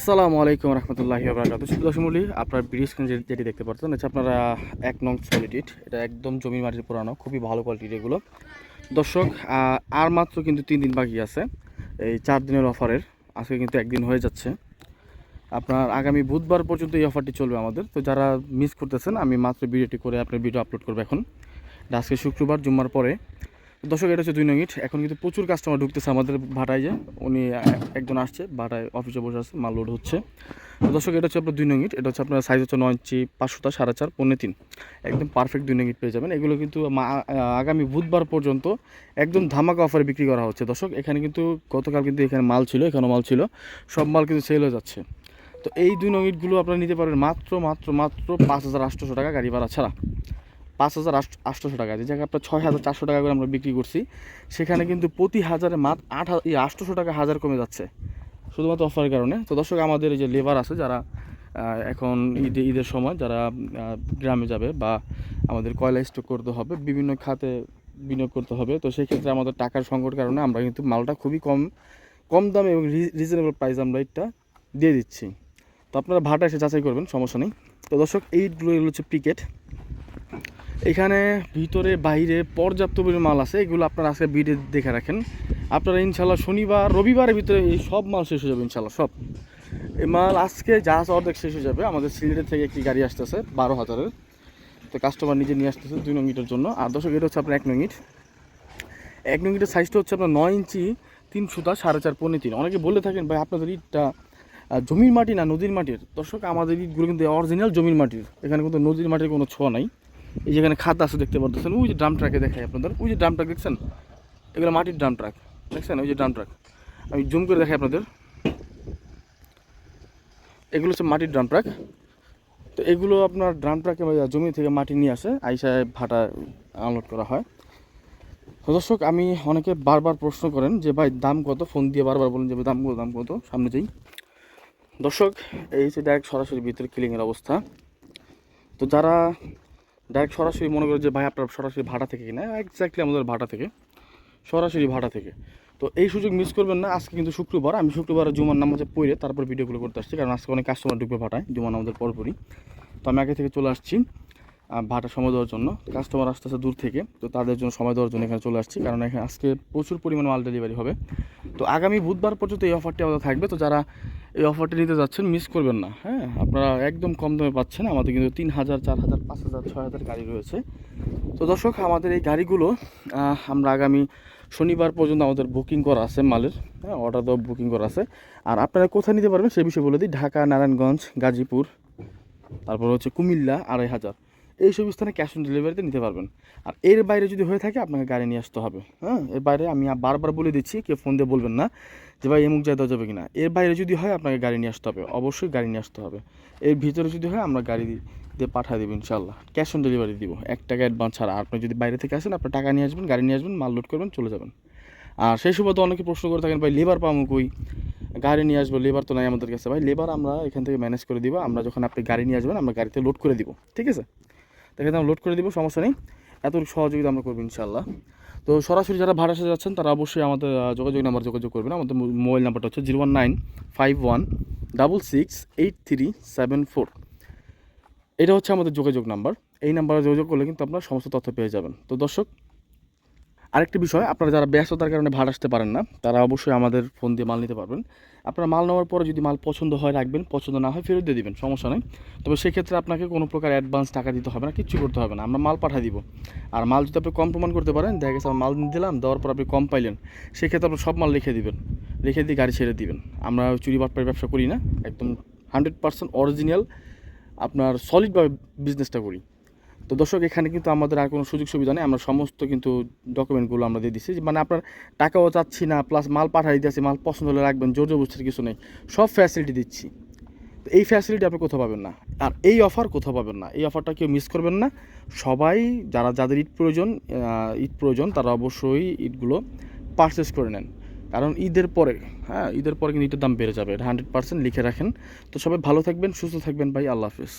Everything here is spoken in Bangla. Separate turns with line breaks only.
আসসালামু আলাইকুম রহমতুল্লাহি আবরাকাত শুধু দশমূলি আপনার ব্রিজ স্ক্রিন যেটি দেখতে পাচ্ছেন হচ্ছে আপনারা এক নং ইট এটা একদম জমির মাটির পুরানো, খুবই ভালো কোয়ালিটির এগুলো। দর্শক আর মাত্র কিন্তু তিন দিন বাকি আছে। এই চার দিনের অফারের আজকে কিন্তু একদিন হয়ে যাচ্ছে। আপনার আগামী বুধবার পর্যন্ত এই অফারটি চলবে আমাদের। তো যারা মিস করতেছেন, আমি মাত্র ভিডিওটি করে আপনার ভিডিও আপলোড করব এখন। আজকে শুক্রবার, জুম্মার পরে দর্শক, এটা হচ্ছে দুই নং ইট। এখন কিন্তু প্রচুর কাস্টমার ঢুকতেছে আমাদের ভাটায় যে। উনি একজন আসছে, ভাটায় অফিসে বসে আছে, মাল লোড হচ্ছে। তো দর্শক, এটা হচ্ছে আপনার দুই নং ইট। এটা হচ্ছে আপনার সাইজ হচ্ছে নয় ইঞ্চি পাঁচশোটা সাড়ে চার, পৌনে তিন। একদম পারফেক্ট দুই নং ইট পেয়ে যাবেন। এগুলো কিন্তু আগামী বুধবার পর্যন্ত একদম ধামাকা অফারে বিক্রি করা হচ্ছে। দর্শক, এখানে কিন্তু গতকাল কিন্তু এখানে মাল ছিল, এখানেও মাল ছিল। সব মাল কিন্তু সেল হয়ে যাচ্ছে। তো এই দুই নং ইটগুলো আপনারা নিতে পারবেন মাত্র মাত্র মাত্র পাঁচ হাজার আটশোশো টাকা গাড়ি ভাড়া ছাড়া। পাঁচ হাজার আটশোশো টাকা যে জায়গায় আপনার ছয় হাজার চারশো টাকা করে আমরা বিক্রি করছি, সেখানে কিন্তু প্রতি হাজারে মাত্র আট এই আটশোশো টাকা হাজার কমে যাচ্ছে, শুধুমাত্র অফারের কারণে। তো দর্শক, আমাদের এই যে লেবার আছে, যারা এখন ঈদে ঈদের সময় যারা গ্রামে যাবে বা আমাদের কয়লা স্টক করতে হবে, বিভিন্ন খাতে বিনিয়োগ করতে হবে, তো সেই ক্ষেত্রে আমাদের টাকার সংকট কারণে আমরা কিন্তু মালটা খুবই কম কম দামে এবং রিজনেবল প্রাইস আমরা এটা দিয়ে দিচ্ছি। তো আপনারা ভাটা এসে যাচাই করবেন, সমস্যা নেই। তো দর্শক এইগুলো হচ্ছে পিকেট এখানে ভিতরে, বাইরে পর্যাপ্ত পরিমাণ মাল আছে, এগুলো আপনারা আজকে ভিডিও দেখে রাখেন। আপনারা ইনশাল্লাহ শনিবার, রবিবারের ভিতরে এই সব মাল শেষ হয়ে যাবে ইনশাল্লাহ সব। এই মাল আজকে যা অর্ধেক শেষ হয়ে যাবে, আমাদের সিলেটের থেকে একটি গাড়ি আসতেছে, বারো হাজারের। তো কাস্টমার নিজে নিয়ে আসতেছে দুই নং ইটের জন্য। আর দর্শক, এটা হচ্ছে আপনার এক নং ইট। এক নং ইটের সাইজটা হচ্ছে আপনার নয় ইঞ্চি, তিন সুতা, সাড়ে চার পৌনে তিন। অনেকে বলে থাকেন, ভাই, আপনাদের ইটটা জমির মাটি না নদীর মাটির? দর্শক, আমাদের ইটগুলো কিন্তু অরিজিনাল জমির মাটির। এখানে কিন্তু নদীর মাটির কোনো ছোঁয়া নাই। এই যেখানে খাত আছে দেখতে পাচ্ছেন ওই যে ড্রাম ট্রাকে দেখাই আপনাদের, ওই যে ড্রাম ট্রাক দেখছেন? এগুলো মাটির ড্রাম ট্রাক, দেখছেন? ওই যে ড্রাম ট্রাক। আমি জুম করে দেখাই আপনাদের। এগুলো হচ্ছে মাটির ড্রাম ট্রাক। তো এগুলো আপনার ড্রাম ট্রাকে জমি থেকে মাটি নিয়ে আসে আইসায় ভাটা আনলোড করা হয়। দর্শক, আমি অনেকে বারবার প্রশ্ন করেন যে, ভাই, দাম কত? ফোন দিয়ে বারবার বলেন যে দাম কত দাম কত? সামনে যাই। দর্শক, এই হচ্ছে ডাইরেক্ট সরাসরি ভিতরে কিলিংয়ের অবস্থা। তো যারা ডাইরেক্ট সরাসরি মনে করে যে ভাই আপনার সরাসরি ভাড়া থেকে কিনা এক্স্যাক্টলি আমাদের ভাড়া থেকে, সরাসরি ভাড়া থেকে। তো এই সুযোগ মিস করবেন না, আজকে কিন্তু শুক্রবার, আমি শুক্রবার জুমার নামাজে পড়ে তারপর ভিডিওগুলো করতে আসছি, কারণ আজকে অনেক কাস্টমার ঢুকবে ভাটায় জুমার নামাজের পরপরই। তো আমি আগে থেকে চলে আসছি ভাটা সময় দেওয়ার জন্য। কাস্টমার আসতেছে দূর থেকে, তো তাদের জন্য সময় দেওয়ার জন্য এখানে চলে আসছি, কারণ এখানে আজকে প্রচুর পরিমাণে মাল ডেলিভারি হবে। তো আগামী বুধবার পর্যন্ত এই অফারটি আমাদের থাকবে, তো যারা এই অফারটি নিতে যাচ্ছেন মিস করবেন না হ্যাঁ? আপনারা একদম কম দামে পাচ্ছেন, আমাদের কিন্তু তিন হাজার, চার হাজার, পাঁচ হাজার, ছয় হাজার গাড়ি রয়েছে। তো দর্শক, আমাদের এই গাড়িগুলো আমরা আগামী শনিবার পর্যন্ত আমাদের বুকিং করা আছে মালের হ্যাঁ? অর্ডার দেওয়া বুকিং করা আছে। আর আপনারা কোথায় নিতে পারবেন সে বিষয়ে বলে দিই, ঢাকা, নারায়ণগঞ্জ, গাজীপুর, তারপর হচ্ছে কুমিল্লা, আড়াই হাজার। এইসব স্থানে ক্যাশ অন ডেলিভারিতে নিতে পারবেন। আর এর বাইরে যদি হয়ে থাকে, আপনাকে গাড়ি নিয়ে আসতে হবে। হ্যাঁ এর বাইরে আমি বারবার বলে দিচ্ছি, কেউ ফোন দিয়ে বলবেন না যে, ভাই এমুক যায় যাবে কিনা? এর বাইরে যদি হয়, আপনাকে গাড়ি নিয়ে আসতে হবে। অবশ্যই গাড়ি নিয়ে আসতে হবে। এর ভিতরে যদি হয়, আমরা গাড়ি দিয়ে পাঠিয়ে দেবো ইনশাল্লাহ ক্যাশ অন ডেলিভারি দিব। এক টাকা অ্যাডভান্স ছাড়া। আপনি যদি বাইরে থেকে আসেন, আপনার টাকা নিয়ে আসবেন, গাড়ি নিয়ে আসবেন, মাল লোড করবেন, চলে যাবেন। আর সেই সুবাদে অনেকে প্রশ্ন করে থাকেন, ভাই লেবার পাবো কই? গাড়ি নিয়ে আসব লেবার তো নাই আমাদের কাছে। ভাই লেবার আমরা এখান থেকে ম্যানেজ করে দিব। আমরা যখন আপনি গাড়ি নিয়ে আসবেন, আমরা গাড়িতে লোড করে দিব। ঠিক আছে? দেখে আমরা লোড করে দিব, সমস্যা নেই। এত সহযোগিতা আমরা করব ইনশাল্লাহ তো সরাসরি যারা ভাড়া সাথে যাচ্ছেন, তারা অবশ্যই আমাদের যোগাযোগ নাম্বার যোগাযোগ করবেন। আমাদের মোবাইল নাম্বারটা হচ্ছে zero one nine, five one, double six, eight three, seven four. এটা হচ্ছে আমাদের যোগাযোগ নাম্বার। এই নাম্বারে যোগাযোগ করলে কিন্তু আপনারা সমস্ত তথ্য পেয়ে যাবেন। তো দর্শক আরেকটি বিষয়, আপনারা যারা ব্যস্ততার কারণে ভাড়া আসতে পারেন না, তারা অবশ্যই আমাদের ফোন দিয়ে মাল নিতে পারবেন। আপনারা মাল নেওয়ার পরে যদি মাল পছন্দ হয় রাখবেন, পছন্দ না হয় ফেরত দিয়ে দিবেন, সমস্যা নেই। তবে সেক্ষেত্রে আপনাকে কোনো প্রকার অ্যাডভান্স টাকা দিতে হবে না, কিচ্ছু করতে হবে না। আমরা মাল পাঠিয়ে দিব। আর মাল যদি আপনি কম প্রমাণ করতে পারেন, দেখা গেছে আমরা মাল দিলাম, দেওয়ার পর আপনি কম পাইলেন, সেক্ষেত্রে আপনি সব মাল লিখে দিবেন। লিখে দিয়ে গাড়ি ছেড়ে দিবেন। আমরা চুরি বাটপাড়ি ব্যবসা করি না, একদম হান্ড্রেড পার্সেন্ট অরিজিনাল আপনার সলিডভাবে বিজনেসটা করি। তো দর্শক, এখানে কিন্তু আমাদের আর কোনো সুযোগ সুবিধা নেই। আমরা সমস্ত কিন্তু ডকুমেন্টগুলো আমরা দিয়ে দিচ্ছি মানে আপনার টাকাও চাচ্ছি না প্লাস মাল পাঠাই দিচ্ছি মাল পছন্দ হলে রাখবেন, জোর জবরদস্তির কিছু নেই। সব ফ্যাসিলিটি দিচ্ছি। তো এই ফ্যাসিলিটি আপনি কোথাও পাবেন না। আর এই অফার কোথাও পাবেন না। এই অফারটা কেউ মিস করবেন না। সবাই, যারা, যাদের ইট প্রয়োজন ইট প্রয়োজন, তারা অবশ্যই ইটগুলো পারচেস করে নেন। কারণ ঈদের পরে হ্যাঁ ঈদের পরে কিন্তু ইটের দাম বেড়ে যাবে। এটা হান্ড্রেড পার্সেন্ট লিখে রাখেন। তো সবাই ভালো থাকবেন, সুস্থ থাকবেন ভাই। আল্লাহ হাফিজ।